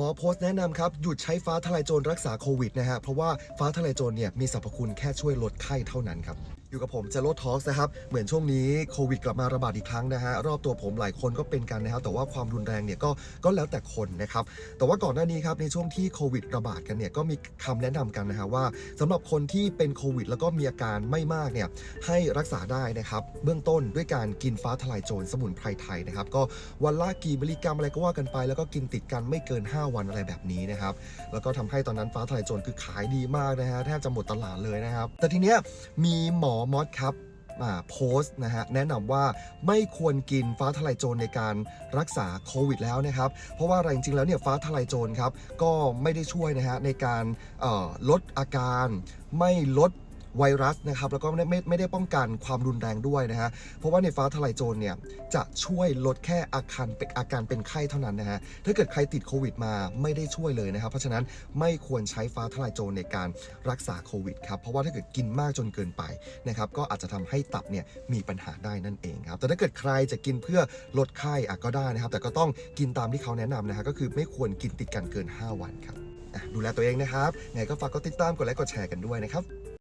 มอโพสต์แนะนำครับหยุดใช้ฟ้าทลายโจรรักษาโควิดนะฮะเพราะว่าฟ้าทลายโจรเนี่ยมีสรรพคุณแค่ช่วยลดไข้เท่านั้นครับ อยู่กับผมเจโรทอสนะครับ เหมือนช่วงนี้โควิดกลับมาระบาดอีกครั้งนะฮะ รอบตัวผมหลายคนก็เป็นกันนะครับแต่ว่าความรุนแรงเนี่ยก็ก็แล้วแต่คนนะครับ แต่ว่าก่อนหน้านี้ครับในช่วงที่โควิดระบาดกันเนี่ยก็มีคำแนะนำกันนะฮะว่าสำหรับคนที่เป็นโควิด แล้วก็มีอาการไม่มากเนี่ยให้รักษาได้นะครับ เบื้องต้นด้วยการกินฟ้าทลายโจรสมุนไพรไทยนะครับ ก็วันละกี่มิลลิกรัมอะไรก็ว่ากันไป แล้วก็กินติดกันไม่เกิน 5 วันอะไรแบบนี้นะครับ แล้วก็ทำให้ตอนนั้นฟ้าทลายโจรคือขายดีมากนะฮะแทบจะหมดตลาดเลยนะครับ แต่ทีเนี้ยมีหมอมอสครับโพสต์นะฮะแนะนำว่าไม่ควรกินฟ้าทลายโจรในการรักษาโควิดแล้วนะครับ เพราะว่าอะไรจริงๆแล้วเนี่ยฟ้าทลายโจรครับก็ไม่ได้ช่วยนะฮะในการลดอาการไม่ลด ไวรัสนะครับแล้วก็ไม่ไม่ไม่ได้ป้องกันความรุนแรงด้วยนะฮะเพราะว่าในฟ้าทลายโจรเนี่ยจะช่วยลดแค่อาการเป็นอาการเป็นไข้เท่านั้นนะฮะถ้าเกิดใครติดโควิดมาไม่ได้ช่วยเลยนะครับ เพราะฉะนั้นไม่ควรใช้ฟ้าทลายโจรในการรักษาโควิดครับเพราะว่าถ้าเกิดกินมากจนเกินไปนะครับก็อาจจะทำให้ตับเนี่ยมีปัญหาได้นั่นเองครับแต่ถ้าเกิดใครจะกินเพื่อลดไข้อะก็ได้นะครับ แต่ก็ต้องกินตามที่เขาแนะนำนะฮะก็คือไม่ควรกินติดกันเกิน 5 วันครับดูแลตัวเองนะครับไงก็ฝากกดติดตามกดไลค์กดแชร์กันด้วยนะครับ